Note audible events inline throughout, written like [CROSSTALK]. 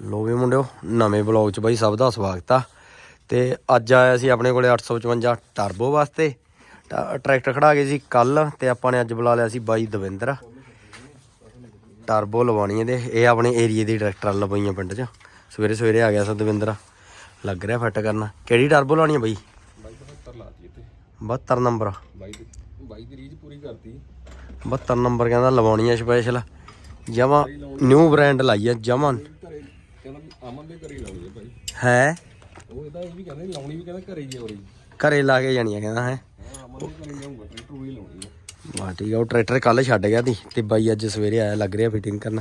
ਲੋ ਵੀ ਮੁੰਡਿਓ ਨਵੇਂ ਬਲੌਗ 'ਚ ਬਾਈ ਸਭ ਦਾ ਸਵਾਗਤ ਆ। ਤੇ ਅੱਜ ਆਇਆ ਸੀ ਆਪਣੇ ਕੋਲੇ 855 ਟਰਬੋ ਵਾਸਤੇ। ਟਰੈਕਟਰ ਖੜਾ ਗਏ ਸੀ ਕੱਲ ਤੇ ਆਪਾਂ ਨੇ ਅੱਜ ਬੁਲਾ ਲਿਆ ਸੀ ਬਾਈ ਦਵਿੰਦਰ। ਟਰਬੋ ਲਵਾਉਣੀ ਇਹਦੇ। ਇਹ ਆਪਣੇ ਏਰੀਏ ਦੀ ਟਰੈਕਟਰ ਲਵਾਈਆਂ ਪਿੰਡ 'ਚ। ਸਵੇਰੇ ਸਵੇਰੇ ਆ ਗਿਆ ਸੀ ਦਵਿੰਦਰ। ਲੱਗ ਰਿਹਾ ਫਿੱਟ ਕਰਨਾ। ਕਿਹੜੀ ਟਰਬੋ ਲਾਉਣੀ ਆ ਬਾਈ? ਬਾਈ 75 ਲਾਤੀ ਇੱਥੇ 72 ਨੰਬਰ। ਬਾਈ ਦੀ ਰੀਜ ਪੂਰੀ ਕਰਤੀ। 72 ਨੰਬਰ ਕਹਿੰਦਾ ਲਵਾਉਣੀ ਆ ਸਪੈਸ਼ਲ ਜਮਾ ਨਿਊ ਬ੍ਰਾਂਡ ਲਾਈ ਆ ਜਮਾ। ਘਰੇ ਕਹਿੰਦਾ ਵੀ ਅਮਨ ਦੇ ਘਰੇ ਹੀ ਲਾਉਣੀ ਹੈ ਭਾਈ। ਹੈ? ਉਹ ਇਹਦਾ ਇਹ ਵੀ ਕਹਿੰਦੇ ਲਾਉਣੀ ਵੀ ਕਹਿੰਦਾ ਘਰੇ ਹੀ ਹੈ ਉਰੇ ਹੀ। ਘਰੇ ਲਾ ਕੇ ਜਾਣੀ ਆ ਕਹਿੰਦਾ ਹੈ। ਹਾਂ ਅਮਨ ਦੇ ਘਰੇ ਜਾਊਂਗਾ ਟਰੈਕਟਰ ਵੀ ਲਾਉਣੀ ਹੈ। ਬਾ ਠੀਕ ਆ ਉਹ ਟਰੈਕਟਰ ਕੱਲ ਛੱਡ ਗਿਆ ਦੀ ਤੇ ਬਾਈ ਅੱਜ ਸਵੇਰੇ ਆਇਆ ਲੱਗ ਰਿਹਾ ਫਿਟਿੰਗ ਕਰਨ।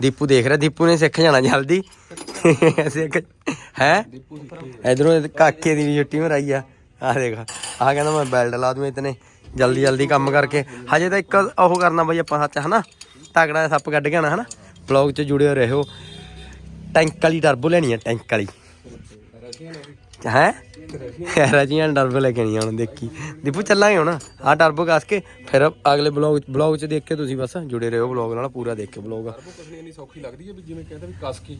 ਦੀਪੂ ਦੇਖ ਰਿਹਾ ਦੀਪੂ ਨੇ ਸਿੱਖ ਜਾਣਾ ਜਲਦੀ। ਸਿੱਖ ਹੈ? ਇਧਰੋਂ ਕਾਕੇ ਦੀ ਛੁੱਟੀ ਮਰਾਈ ਆ। ਆ ਦੇਖ ਆ ਕਹਿੰਦਾ ਮੈਂ ਬੈਲਟ ਲਾ ਦੂੰ ਇਤਨੇ ਜਲਦੀ ਜਲਦੀ ਕੰਮ ਕਰਕੇ। ਹਜੇ ਤਾਂ ਇੱਕ ਉਹ ਕਰਨਾ ਬਾਈ ਆਪਾਂ ਸੱਚ ਹਨਾ? ਤਗੜਾ ਸੱਪ ਕੱਢ ਕੇ ਆਣਾ ਹਨਾ? ਬਲੌਗ 'ਚ ਜੁੜਿਓ ਰਹੋ। ਟੈਂਕ ਵਾਲੀ ਟਰਬੋ ਲੈਣੀ ਆ ਟੈਂਕ ਵਾਲੀ। ਹੈ? ਰਜੀਆਂ ਟਰਬੋ ਲੈ ਕੇ ਆਣੀ ਹੁਣ ਦੇਖੀ। ਦੀਪੂ ਚੱਲਾਂਗੇ ਹੁਣ। ਆ ਟਰਬੋ ਕੱਸ ਕੇ ਫਿਰ ਅਗਲੇ ਬਲੌਗ ਬਲੌਗ 'ਚ ਦੇਖ ਕੇ ਤੁਸੀਂ ਬਸ ਜੁੜੇ ਰਹੋ ਬਲੌਗ ਨਾਲ ਪੂਰਾ ਦੇਖ ਕੇ ਬਲੌਗ ਟਰਬੋ ਕਸਣੀ ਇੰਨੀ ਸੌਖੀ ਲੱਗਦੀ ਹੈ ਵੀ ਜਿਵੇਂ ਕਹਿੰਦਾ ਵੀ ਕਸ ਕੇ।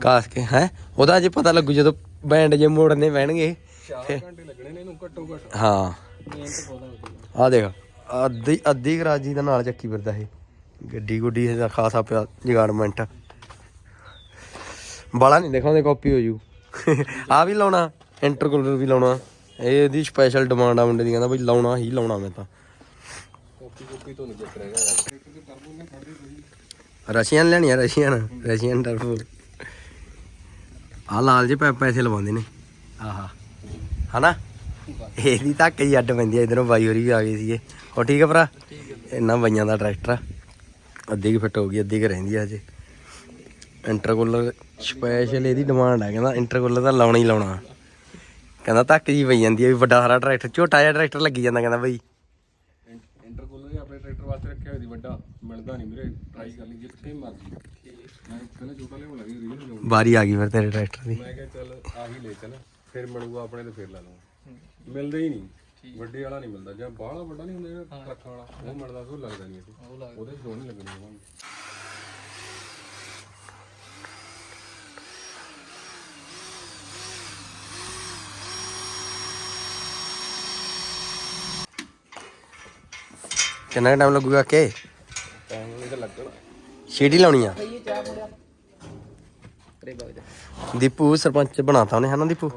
ਕਾਸ ਕੇ ਹੈ? ਉਹਦਾ ਅਜੇ ਪਤਾ ਲੱਗੂ ਜਦੋਂ ਬੈਂਡ ਜੇ ਮੋੜਨੇ ਪੈਣਗੇ 4 ਘੰਟੇ ਲੱਗਣੇ ਨੇ ਇਹਨੂੰ ਘੱਟੋ ਘੱਟ। ਹਾਂ। ਆ ਦੇਖ ਅੱਧੀ ਅੱਧੀ ਗਰਾਜੀ ਦਾ ਨਾਲ ਚੱਕੀ ਫਿਰਦਾ ਇਹ। ਗੱਡੀ ਗੁੱਡੀ ਦਾ ਖਾਸਾ ਪਿਆ ਜਗਾਰਡਮੈਂਟ ਬਾਲਾ ਨਹੀਂ ਦਿਖਾਉਂਦੇ ਕਾਪੀ ਹੋ ਜੂ। ਆ ਵੀ ਲਾਉਣਾ ਇੰਟਰਕੂਲਰ ਵੀ ਲਾਉਣਾ। ਇਹ ਇਹਦੀ ਸਪੈਸ਼ਲ ਡਿਮਾਂਡ ਆ ਮੁੰਡੇ ਦੀ ਕਹਿੰਦਾ ਬਈ ਲਾਉਣਾ ਹੀ ਲਾਉਣਾ ਮੈਂ ਤਾਂ। ਕਾਪੀ ਕਾਪੀ ਤੋਂ ਨਹੀਂ ਚੱਕ ਰਹੇਗਾ ਰਸ਼ੀਅਨ ਲੈਣੀ ਆ ਰਸ਼ੀਅਨ ਰਸ਼ੀਅਨ ਟਰਬੋ ਆ ਲਾਲ ਜੇ ਪੈਸੇ ਲਵਾਉਂਦੇ ਨੇ। ਆਹਾ। ਹਨਾ? ਇਹਦੀ ਧੱਕ ਹੀ ਅੱਡ ਪੈਂਦੀ ਆ ਇਧਰੋਂ ਬਾਈ ਹੋਰੀ ਵੀ ਆ ਗਏ ਸੀਗੇ। ਹੋ ਠੀਕ ਆ ਭਰਾ? ਇਹਨਾਂ ਬਾਈਆਂ ਦਾ ਟਰੈਕਟਰ ਆ। ਅੱਧੀ ਕਿ ਫਿੱਟ ਹੋ ਗਈ ਅੱਧੀ ਕਿ ਰਹਿੰਦੀ ਆ ਅਜੇ ਇੰਟਰਕੂਲਰ ਸਪੈਸ਼ਲ ਇਹਦੀ ਡਿਮਾਂਡ ਆ ਕਹਿੰਦਾ ਇੰਟਰਕੂਲਰ ਤਾਂ ਲਾਉਣਾ ਹੀ ਲਾਉਣਾ। ਕਹਿੰਦਾ ਧੱਕ ਜੀ ਪਈ ਜਾਂਦੀ ਆ ਵੀ ਵੱਡਾ ਸਾਰਾ ਟਰੈਕਟਰ ਝੋਟਾ ਜਿਹਾ ਟਰੈਕਟਰ ਲੱਗੀ ਜਾਂਦਾ ਕਹਿੰਦਾ ਬਈ। ਇੰਟਰਕੂਲਰ ਆਪਣੇ ਟਰੈਕਟਰ ਵਾਸਤੇ ਰੱਖਿਆ ਹੋਇਆ ਸੀ ਵੱਡਾ। ਮਿਲਦਾ ਨਹੀਂ ਵੀਰੇ ਟਰਾਈ ਕਰ ਲਈ ਜਿੱਥੇ ਮਰਜ਼ੀ। ਮੈਂ ਕਹਿੰਦਾ ਛੋਟਾ ਲਿਆਉਣ ਲੱਗੀ ਰੀਲ ਲਿਆਉਣ ਵਾਰੀ ਆ ਗਈ ਫਿਰ ਤੇਰੇ ਟਰੈਕਟਰ ਦੀ। ਮੈਂ ਕਿਹਾ ਚੱਲ ਆਹੀ ਲੈ ਚੱਲ ਫਿਰ ਮਿਲੂਗਾ ਆਪਣੇ ਤੇ ਫਿਰ ਲੈ ਲਵਾਂ ਮਿਲਦਾ ਹੀ ਨਹੀਂ। ਵੱਡੇ ਵਾਲਾ ਨਹੀਂ ਮਿਲਦਾ ਜਾਂ ਬਾਹਲਾ ਵੱਡਾ ਨਹੀਂ ਹੁੰਦਾ ਜਿਹੜਾ ਟਰੱਕਾਂ ਵਾਲਾ ਉਹ ਮਿਲਦਾ ਉਹ ਲੱਗਦਾ ਨਹੀਂ ਇਹ ਉਹਦੇ ਸੋਹਣੀ ਲੱਗਣੀ ਉਹਨਾਂ ਕਿੰਨਾ ਟਾਈਮ ਲੱਗੂਗਾ ਕਿ ਛੇੜੀ ਲਾਉਣੀ ਆ? ਦੀਪੂ ਸਰਪੰਚ ਬਣਾਤਾ ਉਹਨੇ ਹਨਾ ਦੀਪੂ?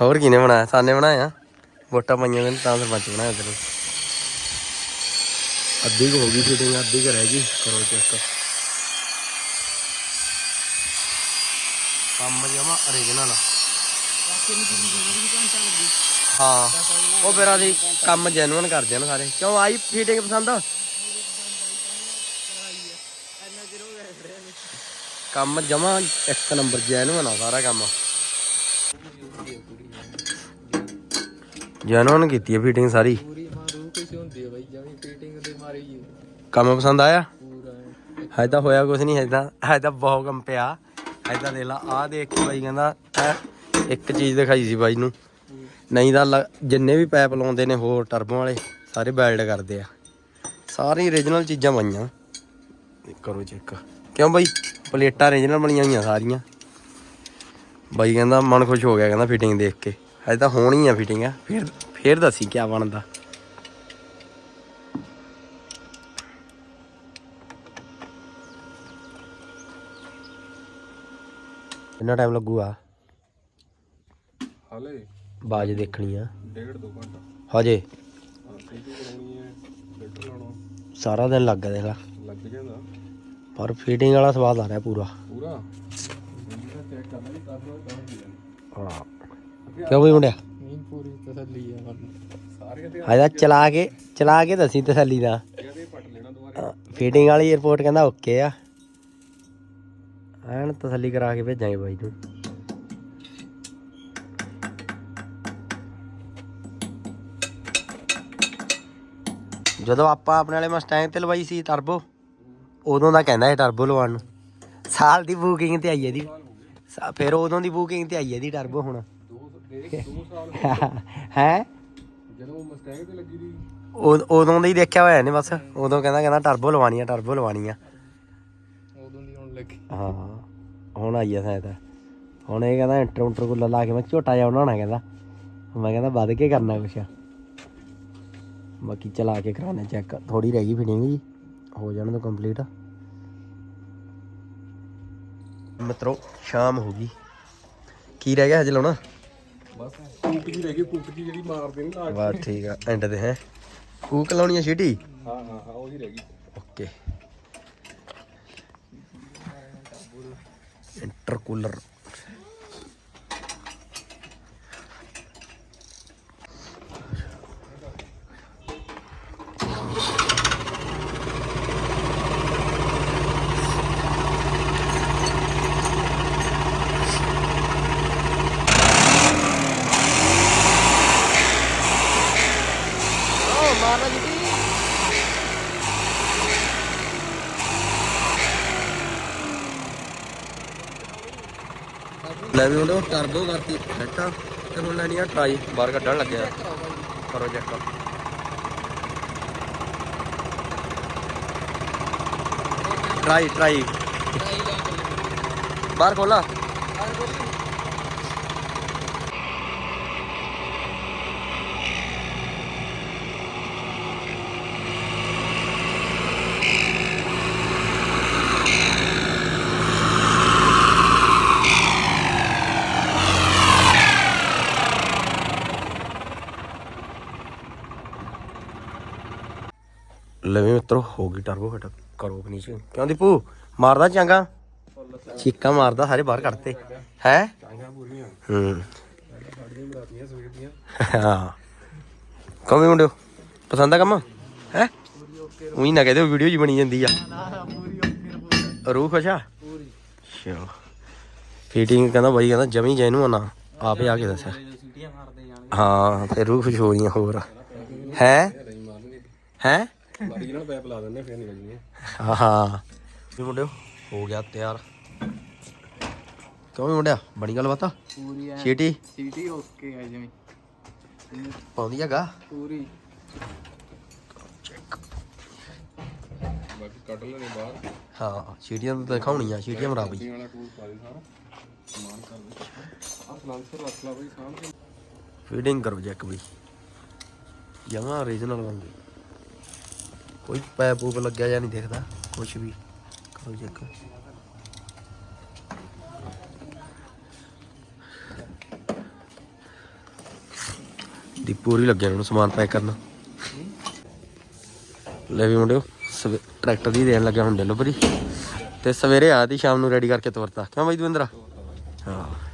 ਹੋਰ ਕਿਨੇ ਬਣਾਇਆ? ਸਾਨੇ ਬਣਾਇਆ? ਵੋਟਾਂ ਪਾਈਆਂ ਨੇ ਤਾਂ ਸਰਪੰਚ ਬਣਾਇਆ ਤੈਨੂੰ ਅੱਧੀ ਕੁ ਹੋ ਗਈ ਫਿਟਿੰਗ ਅੱਧੀ ਕੁ ਰਹਿ ਗਈ। ਕਰੋ ਚੈੱਕ ਕੰਮ ਜਮਾ origignal ਆ। ਹਾਂ। ਉਹ ਫਿਰ ਅਸੀਂ ਕੰਮ ਜੈਨੂਅਨ ਕਰਦੇ ਆ ਸਾਰੇ। ਕਿਉਂ? ਆਈ ਫਿਟਿੰਗ ਪਸੰਦ ਕੰਮ ਜਮਾ ਇੱਕ ਨੰਬਰ ਜੈਨੂਅਨ ਆ ਸਾਰਾ ਕੰਮ। ਜੈਨੂਅਨ ਕੀਤੀ ਹੈ ਫਿਟਿੰਗ ਸਾਰੀ। ਪੂਰੀ ਮਾਰੂ ਕਿਸੇ ਹੁੰਦੀ ਹੈ ਬਾਈ ਜਮੀ ਫੀਟਿੰਗ ਤੇ ਮਾਰੀ ਹੀ ਕੰਮ ਪਸੰਦ ਆਇਆ? ਹਜੇ ਤਾਂ ਹੋਇਆ ਕੁਝ ਨਹੀਂ, ਹਜੇ ਤਾਂ ਹਜੇ ਤਾਂ ਬਹੁਤ ਕੰਮ ਪਿਆ। ਹਜੇ ਤਾਂ ਦੇਖ ਲਾ, ਆਹ ਦੇਖ ਕੇ ਬਾਈ ਕਹਿੰਦਾ ਇੱਕ ਚੀਜ਼ ਦਿਖਾਈ ਸੀ ਬਾਈ ਨੂੰ। ਨਹੀਂ ਤਾਂ ਲ- ਜਿੰਨੇ ਵੀ ਪੈਪ ਲਾਉਂਦੇ ਨੇ ਹੋਰ ਟਰਬੋ ਵਾਲੇ, ਸਾਰੇ ਵੈਲਡ ਕਰਦੇ ਆ। ਸਾਰੀ origignal ਚੀਜ਼ਾਂ ਪਾਈਆਂ ਕਰੋ ਚੈੱਕ ਕਿਉਂ ਬਾਈ? ਪਲੇਟਾਂ origignal ਬਣੀਆਂ ਹੋਈਆਂ ਸਾਰੀਆਂ। ਬਾਈ ਕਹਿੰਦਾ, ਮਨ ਖੁਸ਼ ਹੋ ਗਿਆ, ਕਹਿੰਦਾ ਫਿਟਿੰਗ ਦੇਖ ਕੇ। ਹਜੇ ਤਾਂ ਹੋਣੀ ਆ ਫਿਟਿੰਗ ਆ ਫਿਰ ਫਿਰ ਦੱਸੀ ਕਿਆ ਬਣਦਾ। ਕਿੰਨਾ ਟਾਈਮ ਲੱਗੂਗਾ? ਬਾਜ ਦੇਖਣੀ ਆ। ਡੇਢ ਦੋ ਘੰਟਾ। ਹਜੇ। ਹੈ ਫਿਲਟਰ ਲਾਉਣਾ। ਸਾਰਾ ਦਿਨ ਲੱਗ ਗਿਆ ਦੇਖ ਲਾ। ਲੱਗ ਜਾਂਦਾ ਪਰ ਫੀਟਿੰਗ ਵਾਲਾ ਸਵਾਦ ਆ ਰਿਹਾ ਪੂਰਾ। ਪੂਰਾ? ਜਿਹੜਾ ਚੈੱਕ ਕਰਨਾ ਨਹੀਂ ਕਰਦਾ ਤਾਂ ਵੀ ਲੈਣਾ ਹਾਂ। ਕਿਉਂ ਬਈ ਮੁੰਡਿਆ? ਮੀਨ ਪੂਰੀ ਤਸੱਲੀ ਸਾਰੀਆਂ ਤੇ ਚਲਾ ਕੇ ਚਲਾ ਕੇ ਦੱਸੀ ਤਸੱਲੀ ਦਾ। ਇਹਦੇ ਪੱਟ ਲੈਣਾ ਦੁਬਾਰਾ। ਫੀਟਿੰਗ ਵਾਲੀ 에어ਪੋਰਟ ਕਹਿੰਦਾ ਓਕੇ ਆ। ਐਨ ਤਸੱਲੀ ਕਰਾ ਕੇ ਭੇਜਾਂਗੇ ਬਾਈ ਨੂੰ। ਜਦੋਂ ਆਪਾਂ ਆਪਣੇ ਵਾਲੇ ਮਸਟੈਂਗ ਤੇ ਲਵਾਈ ਸੀ ਟਰਬੋ ਉਦੋਂ ਦਾ ਕਹਿੰਦਾ ਇਹ ਟਰਬੋ ਲਵਾਉਣ ਨੂੰ। ਸਾਲ ਦੀ ਬੁਕਿੰਗ ਤੇ ਆਈ ਇਹਦੀ। ਸਾ- ਫਿਰ ਉਦੋਂ ਦੀ ਬੁਕਿੰਗ ਤੇ ਆਈ ਇਹਦੀ ਟਰਬੋ ਹੁਣ। ਹੈ? ਜਦੋਂ ਮਸਟੈਂਗ ਤੇ ਲੱਗੀ ਦੀ ਉਦੋਂ ਦਾ ਹੀ ਦੇਖਿਆ ਹੋਇਆ ਨੇ ਬਸ। ਉਦੋਂ ਕਹਿੰਦਾ ਕਹਿੰਦਾ ਟਰਬੋ ਲਵਾਉਣੀ ਆ ਟਰਬੋ ਲਵਾਣੀ ਆ। ਉਦੋਂ ਦੀ ਹੁਣ ਲੱਗੀ ਹਾਂ, ਹੁਣ ਆਈ ਆ ਸਾਇਦ। ਹੁਣ ਇਹ ਕਹਿੰਦਾ ਇੰਟਰ ਇੰਟਰ ਕੁੱਲਾ ਲਾ ਕੇ ਮੈਂ ਝੋਟਾ ਜਿਹਾ ਬਣਾਉਣਾ ਕਹਿੰਦਾ। ਮੈਂ ਕਹਿੰਦਾ ਵੱਧ ਕੇ ਕਰਨਾ ਕੁਛ। ਬਾਕੀ ਚਲਾ ਕੇ ਕਰਾਉਣੇ ਚੈੱਕ ਥੋੜੀ ਰਹਿ ਗਈ ਫਿਟਿੰਗ ਜੀ। ਹੋ ਜਾਣ ਤੋਂ ਕੰਪਲੀਟ ਮਿੱਤਰੋ ਸ਼ਾਮ ਹੋ ਗਈ। ਕੀ ਰਹਿ ਗਿਆ ਹਜੇ ਲਾਉਣਾ? ਬਸ ਕੂਕ ਜੀ ਰਹਿ ਗਈ ਕੂਕ ਜੀ ਜਿਹੜੀ ਮਾਰਦੇ ਨੇ ਲਾ ਬਸ ਠੀਕ ਆ। ਐਂਡ ਤੇ ਹੈ। ਕੂਕ ਲਾਉਣੀ ਆ ਛੀਟੀ ਹਾਂ ਹਾਂ ਹਾਂ ਉਹੀ ਰਹਿ ਗਈ। ਓਕੇ। ਇੰਟਰਕੂਲਰ ਲੈ ਵੀ ਉਹਨੇ ਟਰਬੋ ਕਰਤੀ ਫਿੱਟ ਤੇ ਹੁਣ ਲੈਣੀ ਆ ਟਰਾਈ। ਬਾਹਰ ਕੱਢਣ ਲੱਗਿਆ। ਕਰੋ ਚੈੱਕ ਟਰਾਈ ਟਰਾਈ। ਬਾਹਰ ਖੋਲਾ ਲੈ ਵੀ ਮਿੱਤਰੋ, ਹੋ ਗਈ ਟਰਬੋ ਫਿੱਟ ਕਰੋ ਫਨੀਸ਼ ਕਿਉਂ ਦੀਪੂ? ਮਾਰਦਾ ਚੰਗਾ? ਚੀਕਾਂ ਮਾਰਦਾ, ਸਾਰੇ ਬਾਹਰ ਕੱਢਤੇ। ਹੈ? ਹੂੰ। ਹਾਂ। ਕਮੇ ਮੁੰਡਿਓ ਪਸੰਦ ਆ ਕੰਮ? ਹੈ? ਉਹੀ ਨਾ ਕਹਦੇ ਵੀਡੀਓ ਜੀ ਬਣੀ ਜਾਂਦੀ ਆ। ਰੂਹ ਖੁਸ਼ ਆ? ਚਲੋ। ਫੀਟਿੰਗ ਕਹਿੰਦਾ ਬਾਈ, ਕਹਿੰਦਾ ਜਮੀ ਜੈਨੂੰ ਨਾ। ਆਪੇ ਆ ਕੇ ਦੱਸਿਆ। ਹਾਂ ਤੇ ਰੂਹ ਖੁਸ਼ ਹੋ ਰਹੀਆਂ ਹੋਰ। ਹੈ? ਨਹੀਂ ਹੈ? ਬਾਰੀ ਨਾਲ ਪੈਪ ਲਾ ਦਿੰਦੇ ਫਿਰ ਨਿਕਲ ਜੂਗੇ ਹਾਂ ਹਾਂ ਵੀ ਮੁੰਡਿਓ ਹੋ ਗਿਆ ਤਿਆਰ। ਕਿਉਂ ਵੀ ਮੁੰਡਿਆ? ਬਣੀ ਗੱਲ ਬਾਤ ਪੂਰੀ ਐ। ਛੀਟੀ ਸੀਟੀ ਓਕੇ ਆ ਜਿਵੇਂ। ਪਾਉਂਦੀ ਹੈਗਾ? ਪੂਰੀ। ਬਾਕੀ ਕੱਢ ਲੈਣੇ ਬਾਹਰ। ਹਾਂ ਛੀਟੀਆਂ ਤਾਂ ਦਿਖਾਉਣੀਆਂ ਛੀਟੀਆਂ ਮਰਾ ਬਈ। ਵਾਲਾ ਟੂਲ ਪਾ ਦੇ ਸਾਰਾ। ਸਮਾਨ ਕਰ ਦੇ। ਆ ਸਲਾਂਸਰ ਰੱਖ ਲਾ ਬਈ ਸਾਹਮਣੇ ਫੀਡਿੰਗ ਕਰੋ ਚੈੱਕ ਬਈ। ਜਮਾ ਓਰੀਜਨਲ ਬੰਦੇ ਕੋਈ ਪੈਪ ਪੂਪ ਲੱਗਿਆ ਜਾਂ ਨਹੀਂ ਦਿਖਦਾ ਕੁਝ ਵੀ। ਕਰੋ ਚੈੱਕ ਦੀ ਪੂਰੀ ਲੱਗਿਆ ਉਹਨੂੰ ਸਮਾਨ ਪੈਕ ਕਰਨਾ। ਲੈ ਵੀ ਮੁੰਡਿਓ ਟਰੈਕਟਰ ਦੀ ਦੇਣ ਲੱਗਿਆ ਹੁਣ ਡਿਲੀਵਰੀ। ਤੇ ਸਵੇਰੇ ਆ ਦੀ ਸ਼ਾਮ ਨੂੰ ਰੈਡੀ ਕਰਕੇ ਤੋਰਤਾ। ਕਿਉਂ ਬਾਈ ਦਵਿੰਦਰਾ? ਹਾਂ।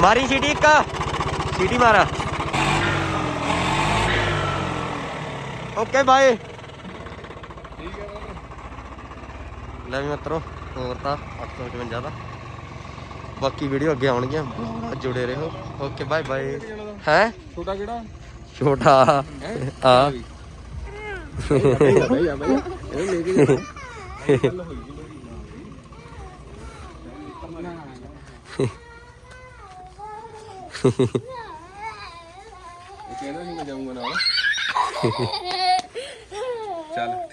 ਮਾਰੀ ਸੀਟੀ ਇੱਕ ਸੀਟੀ ਮਾਰਾ ਓਕੇ ਬਾਏ ਲੈ ਵੀ ਮਿੱਤਰੋ ਹੋਰ ਤਾਂ 855 ਦਾ ਬਾਕੀ ਵੀਡੀਓ ਅੱਗੇ ਆਉਣਗੀਆਂ ਜੁੜੇ ਰਹੋ ਓਕੇ ਬਾਏ ਬਾਏ ਹੈ ਛੋਟਾ ਕਿਹੜਾ ਛੋਟਾ ਆ ਬਈ ਆ ਬਈ ਇਹ ਲੈ ਕੇ [LAUGHS] ਜਾਣਾ [LAUGHS]